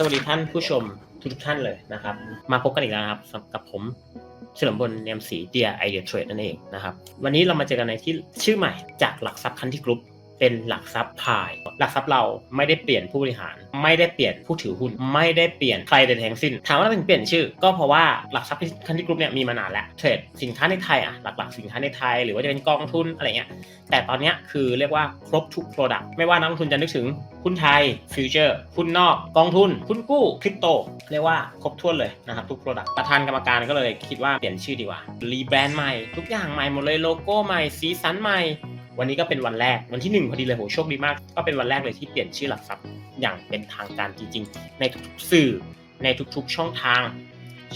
สวัสดีท่านผู้ชมทุกท่านเลยนะครับ มาพบกันอีกแล้วครับกับผมเฉลิมบลเนียมศรีเดียไอเดียเทรดนั่นเองนะครับ วันนี้เรามาเจอกันในที่ชื่อใหม่จากหลักทรัพย์คันที่กรุ๊ป เป็นหลักทรัพย์พาย หลักทรัพย์เราไม่ได้เปลี่ยนผู้บริหาร ไม่ได้เปลี่ยนผู้ถือหุ้น ไม่ได้เปลี่ยนใครใดทั้งสิ้น ถามว่าทำไมถึงเปลี่ยนชื่อ ก็เพราะว่าหลักทรัพย์คันที่กรุ๊ปเนี่ยมีมานานแล้ว เทรดสินค้าในไทยอะ หลักๆ สินค้าในไทย หรือว่าจะเป็นกองทุนอะไรเงี้ย แต่ตอนเนี้ยคือเรียกว่าครบทุก Product ไม่ว่านักลงทุนจะนึกถึงหุ้นไทยฟิวเจอร์หุ้นนอก กองทุนหุ้นกู้ คริปโต เรียกว่าครบถ้วนเลยนะครับทุก Product ประธานกรรมการก็เลยคิดว่าเปลี่ยนชื่อดีกว่า รีแบรนด์ใหม่ ทุกอย่างใหม่หมดเลย โลโก้ใหม่ สีสันใหม่ วันนี้ก็เป็นวันแรกวันที่ 1 พอดีเลยโหโชคดีมาก ก็เป็นวันแรกเลยที่เปลี่ยนชื่อหลักทรัพย์อย่างเป็นทางการจริงๆ ในทุกๆสื่อในทุกๆช่องทาง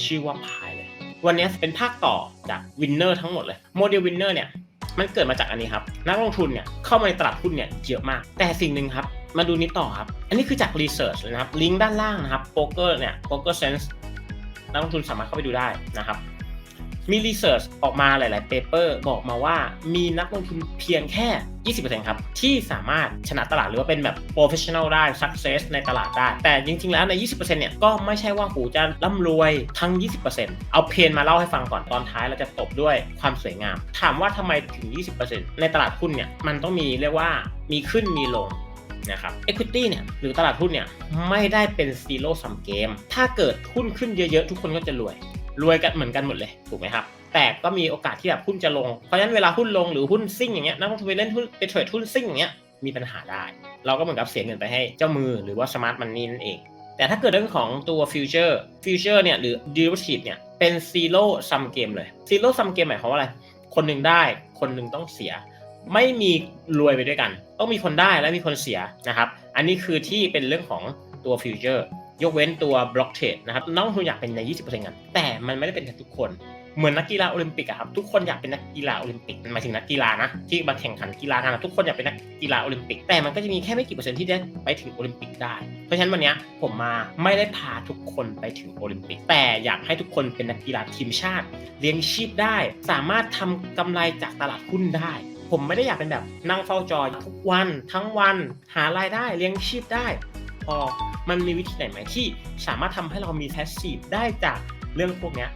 ชื่อว่าพายเลย วันนี้เป็นภาคต่อจากวินเนอร์ทั้งหมดเลยโมเดลวินเนอร์เนี่ยมันเกิดมาจากอันนี้ครับ นักลงทุนเนี่ยเข้ามาในตลาดหุ้นเนี่ยเยอะมาก แต่สิ่งหนึ่งครับ มาดูนี้ต่อครับ อันนี้คือจากรีเสิร์ชเลยนะครับลิงก์ด้านล่างนะครับโป๊กเกอร์เนี่ยโป๊กเกอร์เซนส์นักลงทุนสามารถเข้าไปดูได้นะครับ มีรีเสิร์ชออกมาหลายๆเปเปอร์บอกมาว่ามีนักลงทุนเพียงแค่ 20%ครับ ที่สามารถชนะตลาดหรือว่าเป็นแบบ professional ได้ success ในตลาดได้ แต่จริง ๆ แล้วใน 20%เนี่ยก็ไม่ใช่ว่าหูจะร่ำรวยทั้ง 20%เอาเพนมาเล่าให้ฟังก่อนตอนท้ายเราจะตบด้วยความสวยงาม ถามว่าทำไมถึง 20%ในตลาดหุ้นเนี่ยมันต้องมีเรียกว่ามีขึ้นมีลงนะครับ equity เนี่ยหรือตลาดหุ้นเนี่ยไม่ได้เป็น zero sum game ถ้าเกิดหุ้นขึ้นเยอะๆ ทุกคนก็จะรวย รวยกันเหมือนกันหมดเลยถูกไหมครับ แต่ก็มีโอกาสที่แบบหุ้นจะลง เพราะฉะนั้นเวลาหุ้นลงหรือหุ้นซิ่งอย่างเงี้ยนักลงทุนไปเล่นหุ้นไปเทรดหุ้นซิ่งอย่างเงี้ยมีปัญหาได้ เราก็เหมือนกับเสียเงินไปให้เจ้ามือหรือว่าสมาร์ทมันนี่นั่นเอง แต่ถ้าเกิดเรื่องของตัวฟิวเจอร์ฟิวเจอร์เนี่ยหรือ derivative เนี่ยเป็น zero sum game เลย zero sum game หมายความว่าอะไร คนหนึ่งได้คนหนึ่งต้องเสีย ไม่มีรวยไปด้วยกัน ต้องมีคนได้และมีคนเสียนะครับ อันนี้คือที่เป็นเรื่องของตัวฟิวเจอร์ ยกเว้นตัวบล็อกเทรดนะครับนักลงทุนอยากเป็นใน 20%กันแต่มันไม่ได้เป็นกันทุกคนเหมือนนักกีฬาโอลิมปิกอะครับทุกคนอยากเป็นนักกีฬาโอลิมปิกหมายถึงนักกีฬานะที่มาแข่งขันกีฬากันะทุกคนอยากเป็นนักกีฬาโอลิมปิก แต่มันก็จะมีแค่ไม่กี่เปอร์เซ็นต์ที่ได้ไปถึงโอลิมปิกได้เพราะฉะนั้นวันนี้ผมมาไม่ได้พาทุกคนไปถึงโอลิมปิก แต่อยากให้ทุกคนเป็นนักกีฬาทีมชาติ เลี้ยงชีพได้ สามารถทำกำไรจากตลาดหุ้นได้ ผมไม่ได้อยากเป็นแบบนั่งเฝ้าจอทุกวันทั้งวันหารายได้เลี้ยงชีพได้ พอ มันมีวิธีไหนไหมที่สามารถทำให้เรามีแพสซีฟได้จากเรื่องพวกนี้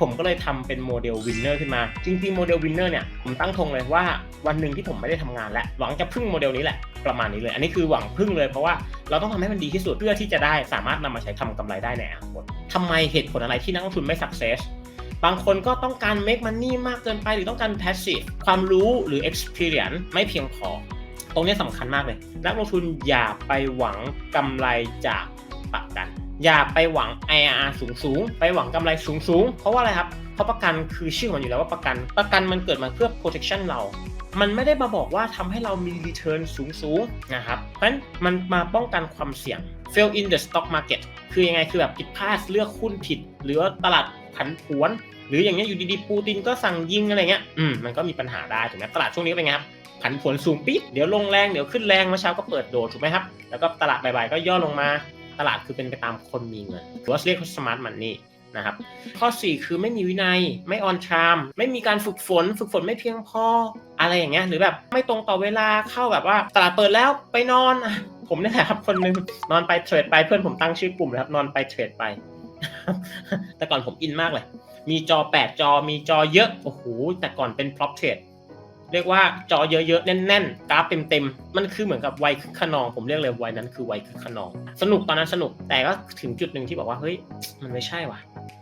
ผมก็เลยทำเป็นโมเดลวินเนอร์ขึ้นมา จริงๆ โมเดลวินเนอร์เนี่ย ผมตั้งธงเลยว่าวันหนึ่งที่ผมไม่ได้ทำงานแล้ว หวังจะพึ่งโมเดลนี้แหละ ประมาณนี้เลย อันนี้คือหวังพึ่งเลยเพราะว่าเราต้องทำให้มันดีที่สุดเพื่อที่จะได้สามารถนำมาใช้ทำกำไรได้ในอนาคตทำไมเหตุผลอะไรที่นักลงทุนไม่ success บางคนก็ต้องการ make money มากเกินไป หรือต้องการ passive ความรู้หรือ experience ไม่เพียงพอ ตรงนี้สำคัญมากเลย นักลงทุนอย่าไปหวังกำไรจากประกัน อย่าไปหวัง IRR สูงสูงไปหวังกำไรสูงสูงๆเพราะว่าอะไรครับ เพราะประกันคือชื่อมันอยู่แล้วว่าประกัน ประกันมันเกิดมาเพื่อ protection เรา มันไม่ได้มาบอกว่าทำให้เรามี return สูงสูงนะครับ เพราะฉะนั้นมันมาป้องกันความเสี่ยง fail in the stock market คือยังไงคือแบบผิดพลาดเลือกหุ้นผิด หรือว่าตลาดผันผวน หรืออย่างเงี้ยอยู่ดีๆปูตินก็สั่งยิงอะไรเงี้ย อืมมันก็มีปัญหาได้ถูกไหมตลาดช่วงนี้เป็นไงครับ ผันผวนสูงปี๊ดเดี๋ยวลงแรงเดี๋ยวขึ้นแรงเมื่อเช้าก็เปิดโดดถูกไหมครับ แล้วก็ตลาดบ่ายๆก็ย่อลงมาตลาดคือเป็นไปตามคนมีเงินหรือว่าเรียกว่าสมาร์ทมันนี่นะครับข้อ 4 คือไม่มีวินัยไม่ออนชาม ไม่มีการฝึกฝน ฝึกฝนไม่เพียงพออะไรอย่างเงี้ยหรือแบบไม่ตรงต่อเวลาเข้าแบบว่า ตลาดเปิดแล้วไปนอน ผมนี่แหละครับคนหนึงนอนไปเทรดไปเพื่อนผมตั้งชื่อกลุ่มเลยครับนอนไปเทรดไป แต่ก่อนผมอินมากเลย มีจอ 8 จอมีจอเยอะโอ้โหแต่ก่อนเป็น prop trade เรี เรียกว่าจอเยอะๆ แน่นๆ กราฟเต็มๆ มันคือเหมือนกับวัยคึกขนอง ผมเรียกเลยวัยนั้นคือวัยคึกขนอง สนุกตอนนั้นสนุก แต่ก็ถึงจุดหนึ่งที่บอกว่า เฮ้ย มันไม่ใช่ว่ะ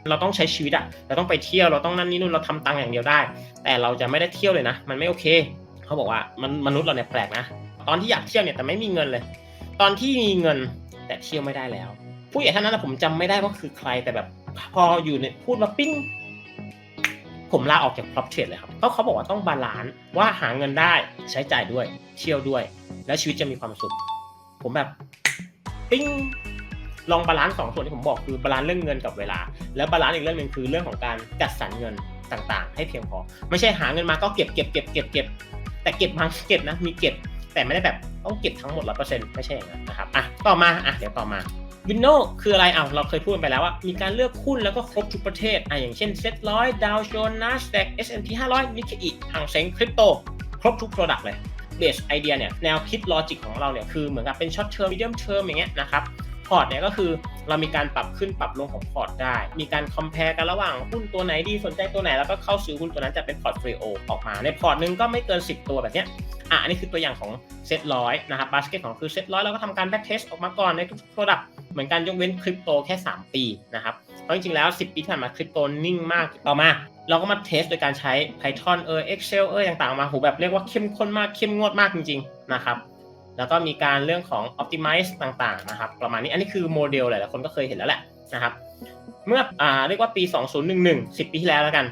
เราต้องใช้ชีวิตอะเราต้องไปเที่ยว เราต้องนั่นนี่นู่น เราทำตังค์อย่างเดียวได้ แต่เราจะไม่ได้เที่ยวเลยนะ มันไม่โอเค เขาบอกว่ามันมนุษย์เราเนี่ยแปลกนะ ตอนที่อยากเที่ยวเนี่ยแต่ไม่มีเงินเลย ตอนที่มีเงินแต่เที่ยวไม่ได้แล้ว ผู้ใหญ่ท่านนั้นผมจำไม่ได้ว่าคือใคร แต่แบบพออยู่ในพูดมาปิ้ง ผมลาออกจาก prop trade เลยครับเพราะเขาบอกว่าต้องบาลานซ์ว่าหาเงินได้ใช้จ่ายด้วย เที่ยวด้วย แล้วชีวิตจะมีความสุข ผมแบบปิ้งลองบาลานซ์สองส่วนที่ผมบอกคือบาลานซ์เรื่องเงินกับเวลา แล้วบาลานซ์อีกเรื่องหนึ่งคือเรื่องของการจัดสรรเงินต่างๆ ให้เพียงพอ ไม่ใช่หาเงินมาก็เก็บเก็บเก็บเก็บเก็บแต่เก็บมางเก็บนะมีเก็บ แต่ไม่ได้แบบต้องเก็บทั้งหมดร้อยเปอร์เซ็นต์ไม่ใช่อย่างนั้นนะครับอะต่อมาอะเดี๋ยวต่อมา วินโนคืออะไรอะเราเคยพูดไปแล้วว่า มีการเลือกหุ้นแล้วก็ครบทุกประเทศอะอย่างเช่นเซ็ตร้อยดาวโจนส์แ a ก S&P 500นิกเกอิห่างเซ็งคริปโตครบทุกโปรดักต์เลยเบสไอเดียเนี่ยแนวคิดลอจิกของเราเนี่ยคือเหมือนกับเป็นช็อตเทอมมีเดียมเทอมอย่างเงี้ยนะครับพอร์ตเนี่ยก็คือ เรามีการปรับขึ้นปรับลงของพอร์ตได้ มีการคอมเพลกันระหว่างหุ้นตัวไหนดีสนใจตัวไหนแล้วก็เข้าซื้อหุ้นตัวนั้นจะเป็นพอร์ตฟลิโอออกมา ในพอร์ตหนึงก็ไม่เกิน 10 ตัวแบบเนี้ยอะอันนี้คือตัวอย่างของเซตร้อยนะครับบาสเกตของคือเซตร้อยเราก็ทำการแบ็กเทสออกมาก่อนในทุก product เหมือนกันยกเว้นคริปโตแค่ 3 ปีนะครับเพราะจริงๆแล้ว 10 ปีที่ผ่านมาคริปโตนิ่งมากต่อมา เราก็มาเทสโดยการใช้ Python เออ Excel เออต่างๆมาโหแบบเรียกว่าเข้มข้นมากเข้มงวดมากจริงๆนะครับ แล้วก็มีการเรื่องของ optimize ต่างๆนะครับ ประมาณนี้อันนี้คือโมเดลหลายๆคนก็เคยเห็นแล้วแหละนะครับ เมื่ออเรียกว่าปี 2011 10 ปีที่แล้วแล้วกัน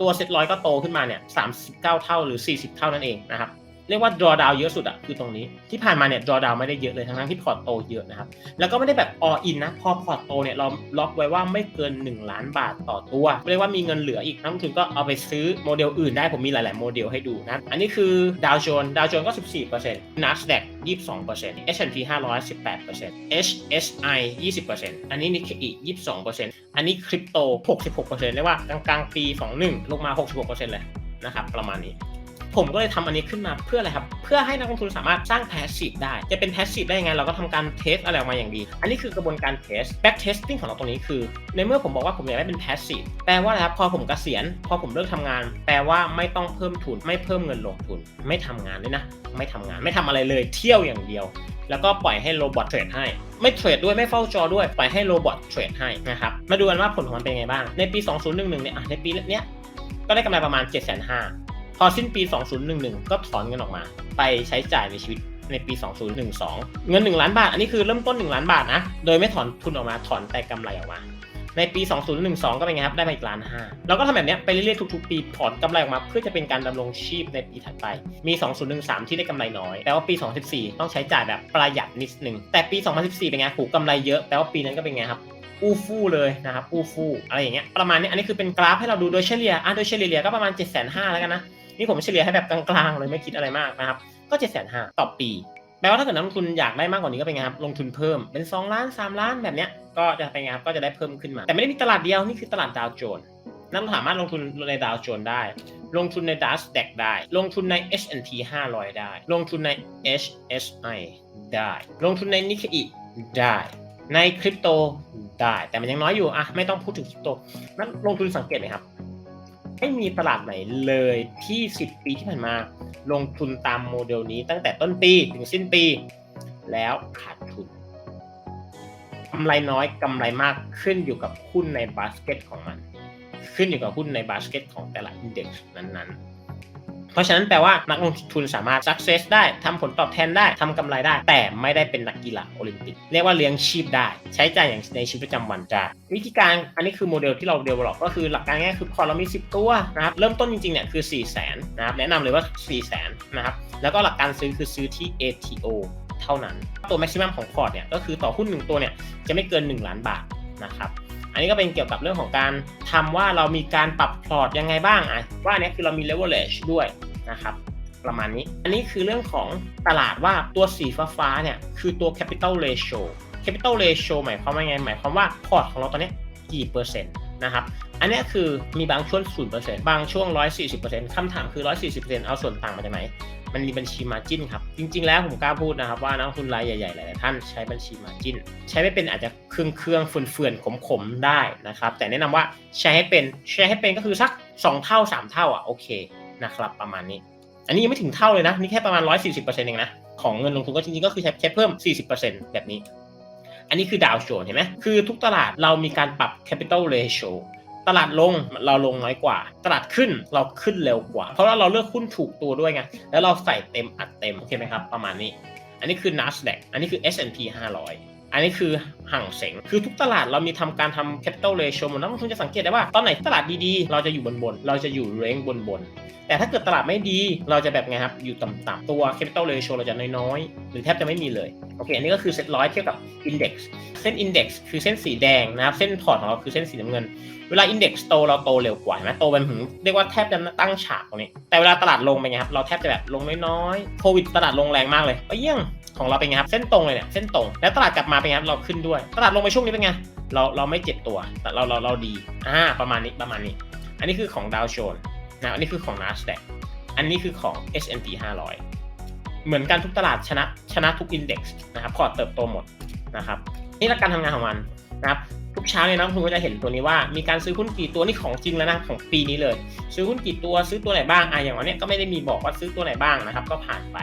ตัวเซ็ตร้อยก็โตขึ้นมาเนี่ย39 เท่าหรือ 40 เท่านั่นเองนะครับ เรียกว่า drawdown เยอะสุดอะคือตรงนี้ที่ผ่านมาเนี่ย drawdown ไม่ได้เยอะเลยทั้งๆที่พอร์ตโตเยอะนะครับแล้วก็ไม่ได้แบบ all in นะพอพอร์ตโตเนี่ยเราล็อกไว้ว่าไม่เกิน 1 ล้านบาทต่อตัวเรียกว่ามีเงินเหลืออีกนักลงทุนก็เอาไปซื้อโมเดลอื่นได้ผมมีหลาย ๆ โมเดลให้ดูนะอันนี้คือดาวโจนส์ดาวโจนส์ก็ 14% NASDAQ 22% S&P 500 18% HSI 20%อันนี้ Nikkei 22%อันนี้คริปโต 66%เรียกว่ากลางๆปี 21 ลงมา 66%เลยนะครับประมาณนี้ ผมก็เลยทำอันนี้ขึ้นมาเพื่ออะไรครับ เพื่อให้นักลงทุนสามารถสร้างแพสซีฟได้ จะเป็นแพสซีฟได้ยังไงเราก็ทำการเทสอะไรออกมาอย่างดี อันนี้คือกระบวนการเทสแบ็กเทสติ้งของเราตรงนี้คือ ในเมื่อผมบอกว่าผมอยากได้เป็นแพสซีฟแปลว่าอะไรครับ พอผมเกษียณ พอผมเลิกทำงาน แปลว่าไม่ต้องเพิ่มทุน ไม่เพิ่มเงินลงทุน ไม่ทำงานด้วยนะ ไม่ทำงาน ไม่ทำอะไรเลย เที่ยวอย่างเดียว แล้วก็ปล่อยให้โรบอทเทรดให้ไม่เทรดด้วยไม่เฝ้าจอด้วยปล่อยให้โรบอทเทรดให้นะครับมาดูกันว่าผลของมันเป็นไงบ้างในปี 2011เนี่ยอะในปีเนี้ยก็ได้กำไรประมาณ 7 5 0 0 0 พอสิ้นปี 2011 ก็ถอนเงินออกมา ไปใช้จ่ายในชีวิตในปี 2012 เงิน 1 ล้านบาท อันนี้คือเริ่มต้น 1 ล้านบาทนะ โดยไม่ถอนทุนออกมา ถอนแต่กำไรออกมา ในปี 2012 ก็เป็นไงครับ ได้มาอีกล้านห้าเราก็ทำแบบนี้ไปเรื่อยๆ ทุกๆ ปี ถอนกำไรออกมา เพื่อจะเป็นการดำรงชีพในปีถัดไป มี 2013 ที่ได้กำไรน้อยแต่ว่าปี 2014 ต้องใช้จ่ายแบบประหยัดนิดนึง แต่ปี 2014 เป็นไงหูกำไรเยอะแต่ว่าปีนั้นก็เป็นไงครับอู้ฟู่เลยนะครับอู้ฟู่อะไรอย่างเงี้ย ประมาณนี้ อันนี้คือเป็นกราฟให้เราดูโดยเฉลี่ย อะ โดยเฉลี่ยก็ประมาณ7 5 0 0 0แล้วกันนะ นี่ผมเฉลี่ยให้แบบกลางๆเลยไม่คิดอะไรมากนะครับ ก็7 5 0 0 0ต่อปี แปลว่าถ้าเกิดนักลงทุนอยากได้มากกว่านี้ก็เป็นไงครับ ลงทุนเพิ่มเป็น 2 ล้าน 3 ล้านแบบเนี้ย ก็จะเป็นไงครับ ก็จะได้เพิ่มขึ้นมา แต่ไม่ได้มีตลาดเดียว นี่คือตลาดดาวโจนส์นั่นสามารถลงทุนในดาวโจนส์ได้ ลงทุนใน NASDAQ ได้ ลงทุนใน S&P 500 ได้ ลงทุนใน HSI ได้ ลงทุนใน Nikkei ได้ในคริปโตได้ แต่มันยังน้อยอยู่อะไม่ต้องพูดถึงคริปโตนั่นลงทุนสังเกตไหมครับ ไม่มีตลาดไหนเลยที่ 10 ปีที่ผ่านมา ลงทุนตามโมเดลนี้ตั้งแต่ต้นปีถึงสิ้นปี แล้วขาดทุนกำไรน้อยกำไรมากขึ้นอยู่กับหุ้นในบาสเกตของมัน ขึ้นอยู่กับหุ้นในบาสเกตของแต่ละอินเด็กซ์นั้นๆ ราะฉะนั้นแปลว่านักลงทุนสามารถ success ได้ทำผลตอบแทนได้ทำกำไรได้ แต่ไม่ได้เป็นนักกีฬาโอลิมปิก เรียกว่าเลี้ยงชีพได้ ใช้จ่ายอย่างในชีวิตประจำวันได้วิธีการอันนี้คือโมเดลที่เราเดเวลลอปก็คือหลักการง่ายคือพอเรามี 10 ตัวนะครับเริ่มต้นจริงๆเนี่ยคือ 4 0 0 0 0นนะครับแนะนำเลยว่า 4 0 0 0 0นนะครับแล้วก็หลักการซื้อคือซื้อที่ ATO เท่านั้น ตัว maximum ของพอร์ตเนี่ยก็คือต่อหุ้น 1 ตัวเนี่ยจะไม่เกิน 1 ล้านบาทนะครับอันนี้ก็เป็นเกี่ยวกับเรื่องของการทำว่าเรามีการปรับพอร์ตยังไงบ้างอะว่าอันนี้คือเรามี leverage ด้วย นะครับประมาณนี้ อันนี้คือเรื่องของตลาดว่าตัวสีฟ้าๆเนี่ยคือตัว capital ratio capital ratio หมายความว่าไง หมายความว่าพอร์ตของเราตอนนี้กี่เปอร์เซ็นต์นะครับ อันนี้คือมีบางช่วง0%บางช่วง140%คำถามคือ140%เอาส่วนต่างมาจากไหน มันมีบัญชีมาจิ้นครับ จริง ๆ แล้วผมกล้าพูดนะครับว่านักลงทุนรายใหญ่ๆหลายๆท่านใช้บัญชีมาจิ้น ใช้ไม่เป็นอาจจะเครื่องเครื่องเฟื่อนๆขมๆได้นะครับ แต่แนะนำว่าใช้ให้เป็น ใช้ให้เป็นก็คือสัก 2 เท่า 3 เท่าอะโอเค นะครับประมาณนี้ อันนี้ยังไม่ถึงเท่าเลยนะ นี่แค่ประมาณ 140%เองนะ ของเงินลงทุนก็จริงๆ ก็คือใช้แค่เพิ่ม 40%แบบนี้ อันนี้คือดาวโจนเห็นไหมคือทุกตลาดเรามีการปรับ capital ratio ตลาดลงเราลงน้อยกว่า ตลาดขึ้นเราขึ้นเร็วกว่า เพราะว่าเราเลือกหุ้นถูกตัวด้วยไง แล้วเราใส่เต็มอัดเต็ม โอเคไหมครับ ประมาณนี้ อันนี้คือ NASDAQ อันนี้คือ S&P 500 อันนี้คือ ห่างเสง คือทุกตลาดเรามีทำการทำ capital ratio หมดนักลงทุนจะสังเกตได้ว่าตอนไหนตลาดดีๆ เราจะอยู่บนบนๆเราจะอยู่เรงบนบนแต่ถ้าเกิดตลาดไม่ดีเราจะแบบไงครับ อยู่ต่ำๆตัว capital ratio เราจะน้อยๆ หรือแทบจะไม่มีเลย โอเค อันนี้ก็คือเซ็ตร้อยเทียบกับ index เส้น index คือเส้นสีแดงนะครับ เส้นพอร์ตของเราคือเส้นสีน้ำเงิน เวลา index โตเราโตเร็วกว่านไหมโตเป็นถึงเรียกว่าแทบจะตั้งฉากตรงนี้ แต่เวลาตลาดลงเป็นไงครับ เราแทบจะแบบลงน้อยๆ โควิดตลาดลงแรงมากเลยเอ้ยเยี่ยงของเราเป็นไงครับ เส้นตรงเลยเนี่ย เส้นตรง แล้วตลาดกลับมาเป็นไงครับ เราขึ้นด้วยตลาดลงไปช่วงนี้เป็นไง เราเราไม่เจ็บตัว แต่เราเราเราดี อ่า ประมาณนี้ประมาณนี้ อันนี้คือของดาวโจนนะอันนี้คือของ NASDAQ อันนี้คือของ S&P 500 เหมือนกันทุกตลาดชนะชนะทุก index นะครับพอตเติบโตหมดนะครับนี่ละการทำงานของมันนะครับทุกเช้าเนี่ยนักลงทุนก็จะเห็นตัวนี้ว่ามีการซื้อหุ้นกี่ตัวนี่ของจริงแล้วนะของปีนี้เลย ซื้อหุ้นกี่ตัวซื้อตัวไหนบ้างอะอย่างวันเนี้ยก็ไม่ได้มีบอกว่าซื้อตัวไหนบ้างนะครับ ก็ผ่านไป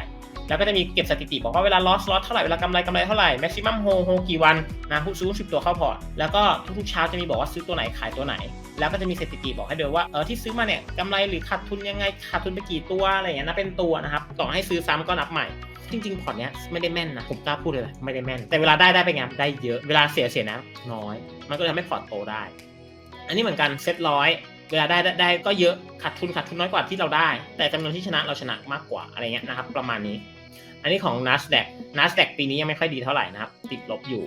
แล้วก็จะมีเก็บสถิติบอกว่าเวลา loss loss เท่าไหร่เวลากำไรกำไรเท่าไหร่ maximum hold hold กี่วันนะหุ้นซื้อหุ้นสิบตัวเข้าพอร์ตแล้วก็ทุกๆเช้าจะมีบอกว่าซื้อตัวไหนขายตัวไหน แล้วก็จะมีสถิติบอกให้ดูว่าเออที่ซื้อมาเนี่ยกำไรหรือขาดทุนยังไงขาดทุนไปกี่ตัวอะไรอย่างเงี้ยนะเป็นตัวนะครับต่อให้ซื้อซ้ำก็นับใหม่จริงๆพอร์ตเนี้ยไม่ได้แม่นนะผมกล้าพูดเลยไม่ได้แม่น แต่เวลาได้ได้ไปไงได้เยอะเวลาเสียเสียนะน้อย มันก็เลยทำให้พอร์ตโตได้ อันนี้เหมือนกันเซ็ตร้อยเวลาไดได้ได้ก็เยอะขาดทุนขาดทุนน้อยกว่าที่เราได้ แต่จำนวนที่ชนะเราชนะมากกว่าอะไรเงี้ยนะครับประมาณนี้ อันนี้ของ NASDAQ NASDAQ ปีนี้ยังไม่ค่อยดีเท่าไหร่นะครับ ติดลบอยู่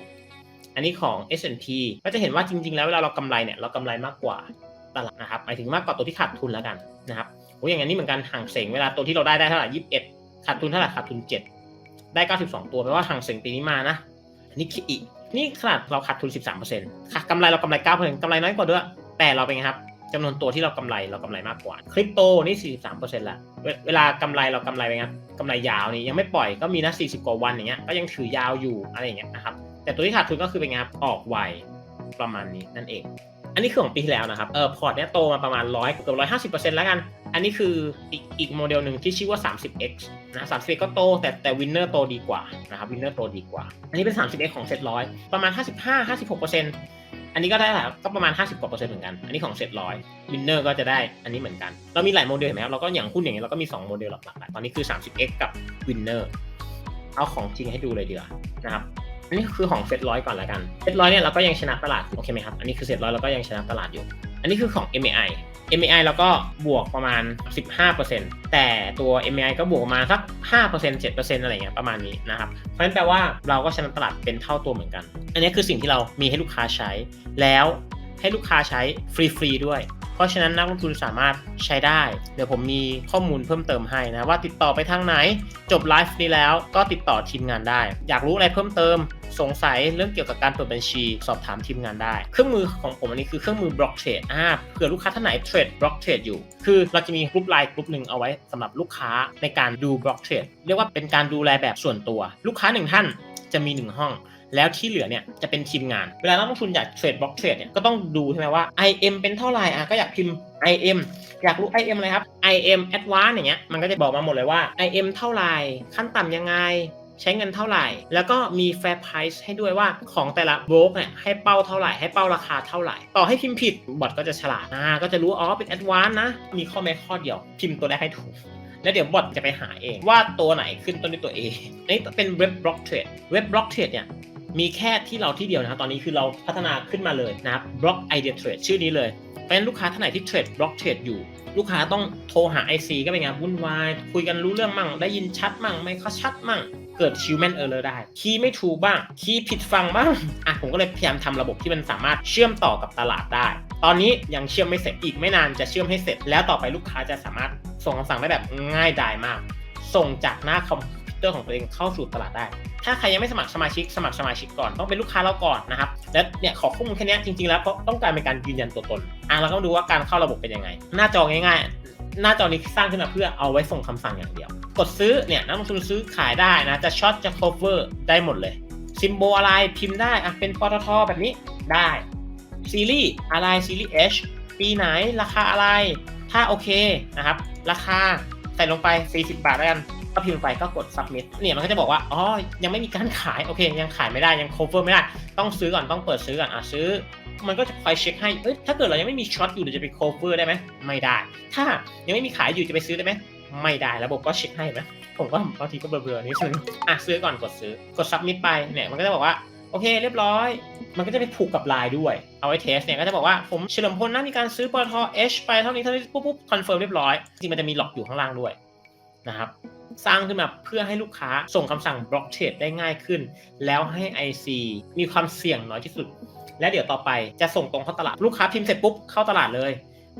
อันนี้ของ S&P ก็จะเห็นว่าจริง ๆ แล้วเวลาเรากำไรเนี่ยเรากำไรมากกว่าตลาดนะครับหมายถึงมากกว่าตัวที่ขาดทุนแล้วกันนะครับโอ้ยอย่างนี้เหมือนกันห่างเสงเวลาตัวที่เราได้ได้เท่าไหร่ยี่สิบเอ็ดขาดทุนเท่าไหร่ขาดทุนเจ็ดได้เก้าสิบสองตัวแปลว่าห่างเสงปีนี้มานะอันนี้คิดอีกนี่ขนาดเราขาดทุน13%ค่ะกำไรเรากำไร9%กำไรน้อยกว่าด้วยแต่เราเป็นไงครับ จำนวนตัวที่เรากำไรเรากำไรมากกว่า คริปโตนี่ 43%ละ เวเวลากำไรเรากำไรเป็นไงครับกำไรยาวนี่ยังไม่ปล่อยก็มีนะ 40 กว่าวันอย่างเงี้ย ก็ยังถือยาวอยู่อะไรอย่างเงี้ยนะครับ แต่ตัวที่ขาดทุนก็คือเป็นไงครับ ออกไวประมาณนี้นั่นเอง อันนี้คือของปีที่แล้วนะครับ เออพอร์ตเนี้ยโตมาประมาณร้อยเกือบร้อยห้าสิบเปอร์เซ็นต์แล้วกัน อันนี้คืออีกอีกโมเดลหนึ่งที่ชื่อว่า 30x นะ 30x ก็โตแต่แต่วินเนอร์โตดีกว่านะครับวินเนอร์โตดีกว่า อันนี้เป็น 30x ของเซ็ตร้อยประมาณ 55 56เปอร์เซ็นต์ อันนี้ก็ได้แหละก็ประมาณ 50กว่าเปอร์เซ็นต์เหมือนกัน อันนี้ของเซ็ตร้อยวินเนอร์ก็จะได้อันนี้เหมือนกัน เรามีหลายโมเดลเห็นไหมครับ เราก็อย่างหุ้นอย่างเงี้ยเราก็มี 2 โมเดลหลักๆตอนนี้คือ 30x กับวินเนอร์เอาของจริงให้ดูเลยดีกว่านะครับอันนี้คือของเซ็ตร้อยก่อนแล้วกันเซ็ตร้อยเนี่ยเราก็ยังชนะตลาดโอเคไหมครับ อันนี้คือเซ็ตร้อยเราก็ยังชนะตลาดอยู่ อันนี้คือของ MAI MAI เราก็บวกประมาณ 15%แต่ตัว MAI ก็บวกประมาณสัก 5% 7%อะไรเงี้ยประมาณนี้นะครับเพราะฉะนั้นแปลว่าเราก็ชนะตลาดเป็นเท่าตัวเหมือนกัน อันนี้คือสิ่งที่เรามีให้ลูกค้าใช้แล้วให้ลูกค้าใช้ฟรีๆด้วย เพราะฉะนั้นนักลงทุนสามารถใช้ได้ เดี๋ยวผมมีข้อมูลเพิ่มเติมให้นะ ว่าติดต่อไปทางไหน จบไลฟ์นี้แล้วก็ติดต่อทีมงานได้ อยากรู้อะไรเพิ่มเติม สงสัยเรื่องเกี่ยวกับการเปิดบัญชี สอบถามทีมงานได้ เครื่องมือของผมอันนี้คือเครื่องมือบล็อกเทรดอ่าเผื่อลูกค้าท่านไหนเทรดบล็อกเทรดอยู่ คือเราจะมีกลุ่มไลน์กลุ่มหนึ่งเอาไว้สำหรับลูกค้าในการดูบล็อกเทรดเรียกว่าเป็นการดูแลแบบส่วนตัว ลูกค้าหนึ่งท่านจะมีหนึ่งห้อง แล้วที่เหลือเนี่ยจะเป็นทีมงาน เวลานักลงทุนอยากเทรดบล็อกเทรดเนี่ยก็ต้องดูใช่ไหมว่า IM เป็นเท่าไหร่อะก็อยากพิมพ์ IM อยากรู้ IM อะไรครับ IM Advance อย่างเงี้ยมันก็จะบอกมาหมดเลยว่า IM เท่าไหร่ขั้นต่ำยังไงใช้เงินเท่าไหร่ แล้วก็มี fair price ให้ด้วยว่าของแต่ละโบรกเนี่ยให้เป้าเท่าไหร่ ให้เป้าราคาเท่าไหร่ ต่อให้พิมพ์ผิดบอทก็จะฉลาดอ่าก็จะรู้อ๋อเป็น Advance นะ มีข้อแม้ข้อเดียว พิมพ์ตัวแรกให้ถูก แล้วเดี๋ยวบอทจะไปหาเองว่าตัวไหนขึ้นต้นด้วยตัว A อันนี้เป็นเว็บบล็อกเทรด เว็บบล็อกเทรดเนี่ย มีแค่ที่เราที่เดียวนะครับตอนนี้คือเราพัฒนาขึ้นมาเลยนะครับ Block Idea Trade ชื่อนี้เลยเพราะฉะนั้นลูกค้าท่านไหนที่เทรดบล็อกเทรดอยู่ ลูกค้าต้องโทรหา IC ก็เป็นไงวุ่นวาย คุยกันรู้เรื่องมั่ง ได้ยินชัดมั่ง ไม่ค่อชัดมั่ง เกิด human error ได้ คีย์ไม่ถูกบ้าง คีย์ผิดฟังบ้าง อะ ผมก็เลยพยายามทำระบบที่มันสามารถเชื่อมต่อกับตลาดได้ ตอนนี้ยังเชื่อมไม่เสร็จอีกไม่นานจะเชื่อมให้เสร็จ แล้วต่อไปลูกค้าจะสามารถส่งคำสั่งได้แบบง่ายดายมาก ส่งจากหน้าคอม เตอร์ของตัวเองเข้าสู่ตลาดได้ ถ้าใครยังไม่สมัครสมาชิกสมัครสมาชิกก่อนต้องเป็นลูกค้าเราก่อนนะครับ และเนี่ยขอข้อมูลแค่นี้จริงๆแล้วเพราะต้องการเป็นการยืนยันตัวตน อะเราก็ดูว่าการเข้าระบบเป็นยังไง หน้าจอง่ายๆ หน้าจอนี้สร้างขึ้นมาเพื่อเอาไว้ส่งคำสั่งอย่างเดียว กดซื้อเนี่ยนักลงทุนซื้อขายได้นะจะช็อตจะ cover ได้หมดเลยซิมโบอะไรพิมพ์ได้อะเป็นปตทแบบนี้ได้ซีรีส์อะไรซีรีส์ H ปีไหนราคาอะไร ถ้าโอเคนะครับ ราคาใส่ลงไป 40 บาทแล้วกัน ก็พิมพ์ไปก็กด submit เนี่ยมันก็จะบอกว่าอ๋อยังไม่มีการขายโอเค ยังขายไม่ได้ยัง cover ไม่ได้ ต้องซื้อก่อนต้องเปิดซื้อก่อนอะซื้อ มันก็จะคอยเช็คให้เอ้ยถ้าเกิดเรายังไม่มีช็อตอยู่เราจะไป cover ได้ไหมไม่ได้ ถ้ายังไม่มีขายอยู่จะไปซื้อได้ไหมไม่ได้ระบบก็เช็คให้นะผมก็บางทีก็เบื่อๆนิดนึงอะซื้อก่อนกดซื้อกด submit ไปเนี่ยมันก็จะบอกว่าโอเคเรียบร้อย มันก็จะไปผูกกับไลน์ด้วย เอาไว้เทสเนี่ยก็จะบอกว่าผมเฉลิมพลนะมีการซื้อปตท H ไปเท่านี้เท่านี้ปุ๊บปุ๊บคอนเฟิร์มเรียบร้อยจริงมันจะมีหลอกอยู่ข้างล่างด้วย นะครับสร้างขึ้นมาเพื่อให้ลูกค้าส่งคำสั่งบล็อกเทรดได้ง่ายขึ้น แล้วให้ IC มีความเสี่ยงน้อยที่สุด และเดี๋ยวต่อไปจะส่งตรงเข้าตลาด ลูกค้าพิมพ์เสร็จปุ๊บเข้าตลาดเลย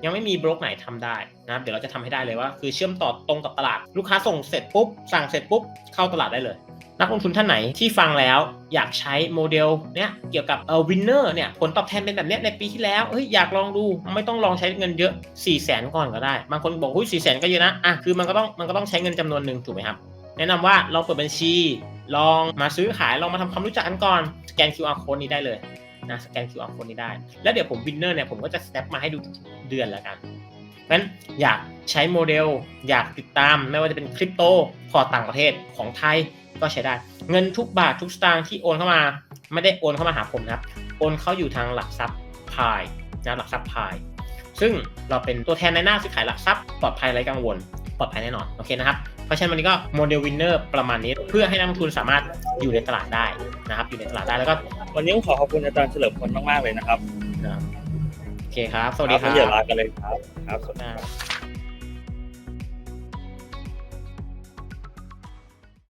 ยังไม่มีบล็อกไหนทำได้นะครับเดี๋ยวเราจะทำให้ได้เลยว่า คือเชื่อมต่อตรงกับตลาด ลูกค้าส่งเสร็จปุ๊บสั่งเสร็จปุ๊บเข้าตลาดได้เลย นักลงทุนท่านไหนที่ฟังแล้วอยากใช้โมเดลเนี้ยเกี่ยวกับเออวินเนอร์เนี่ยผลตอบแทนเป็นแบบเนี้ยในปีที่แล้วเฮ้ยอยากลองดูไม่ต้องลองใช้เงินเยอะ4ี่แสนก่อนก็ได้ บางคนบอกหุ้ยสี่แสนก็เยอะนะอะคือมันก็ต้องมันก็ต้องใช้เงินจำนวนหนึ่งถูกไหมครับ แนะนำว่าลองเปิดบัญชี ลองมาซื้อขายลองมาทำความรู้จักกันก่อนสแกน QR code นี้ได้เลยนะสแกน QR code นี้ได้ แล้วเดี๋ยวผมวินเนอร์เนี่ยผมก็จะสแตปมาให้ดูเดือนล้วกันเพราะฉะนั้นอยากใช้โมเดล อยากติดตามไม่ว่าจะเป็นคริปโตพอตต่างประเทศของไทย ก็ใช้ได้ เงินทุกบาททุกสตางค์ที่โอนเข้ามาไม่ได้โอนเข้ามาหาผมนะครับ โอนเข้าอยู่ทางหลักทรัพย์พายนะหลักทรัพย์พาย ซึ่งเราเป็นตัวแทนในหน้าซื้อขายหลักทรัพย์ปลอดภัยไร้กังวลปลอดภัยแน่นอนโอเคนะครับเพราะฉะนั้นวันนี้ก็โมเดลวินเนอร์ประมาณนี้ เพื่อให้นักลงทุนสามารถอยู่ในตลาดได้นะครับ อยู่ในตลาดได้แล้วก็วันนี้ต้องขอขอบคุณอาจารย์เฉลิมพลมากๆเลยนะครับโอเคครับ สวัสดีคงั้รันเดี๋ยวบลากันเลยครับครับสวัสดีอ่า